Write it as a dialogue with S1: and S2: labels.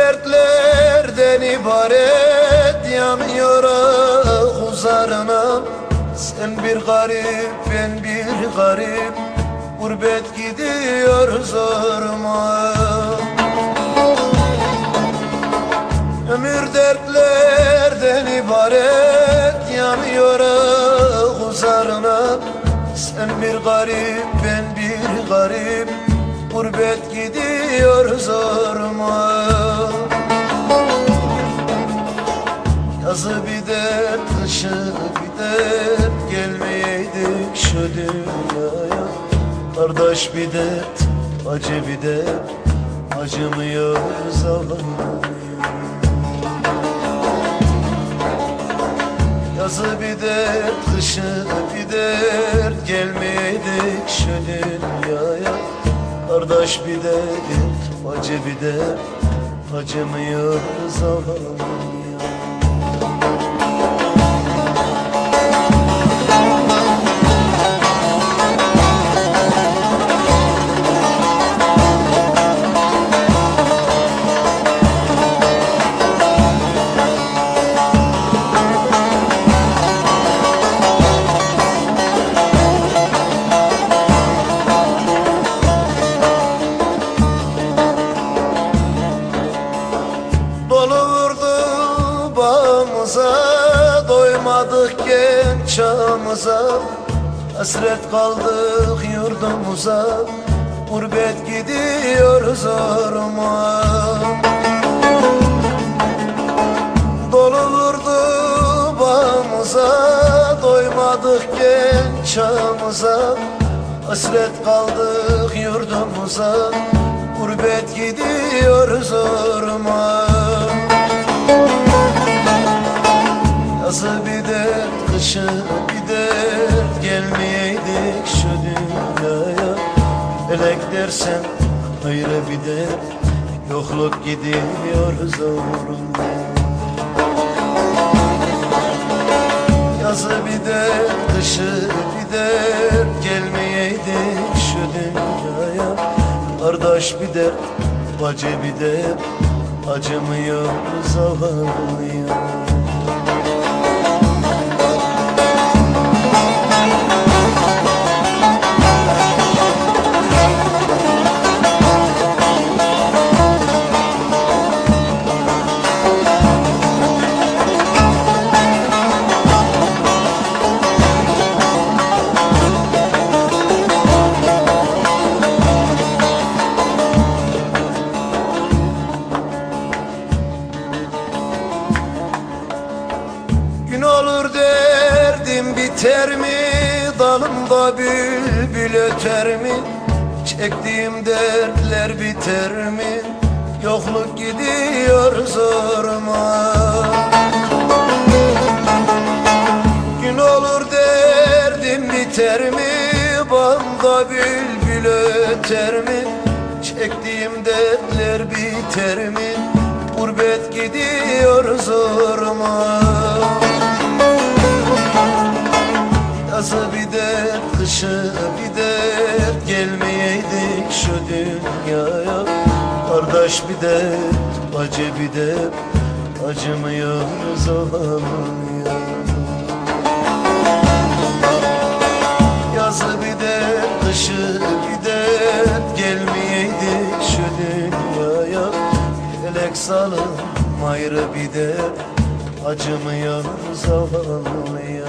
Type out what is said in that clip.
S1: Dertlerden ibaret yanıyor ah uzarına Sen bir garip ben bir garip. Gurbet gidiyor zoruma. Ömür dertlerden ibaret yanıyor ah uzarına Sen bir garip ben bir garip. Gurbet gidiyor zoruma Şu dünyaya. Kardeş bir dert, acı bir dert Acımıyoruz Allah'ım Yazı bir dert, kışı bir dert Gelmeyeydik şu dünyaya. Kardeş bir dert, acı bir dert Acımıyoruz Allah'ım çağımıza Hasret kaldık yurdumuza. Gurbet gidiyor zoruma Dolu vurdu bağımıza Doymadık genç çağımıza Hasret kaldık yurdumuza Gurbet gidiyor zoruma Yazı bir dert, kışı Felek dersen hayra bir dert Yokluk gidiyor zoruma Yazı bir dert, kışı bir dert Gelmeyeydik şu dünyaya. Kardeş bir dert, bacı bir dert Acımıyoruz ağlamaya olur derdim biter mi? Dalımda bülbül öter mi? Çektiğim dertler biter mi? Yokluk gidiyor zoruma. Gün olur derdim biter mi? Bağımda bülbül öter mi? Çektiğim dertler biter mi? Gurbet gidiyor zoruma dünyaya. Kardeş bir dert, acı bir dert Acımıyoruz olamaya Yazı bir dert, kışı bir dert Gelmeyeydik şu dünyaya. Felek salım ayrı bir dert Acımıyoruz olamaya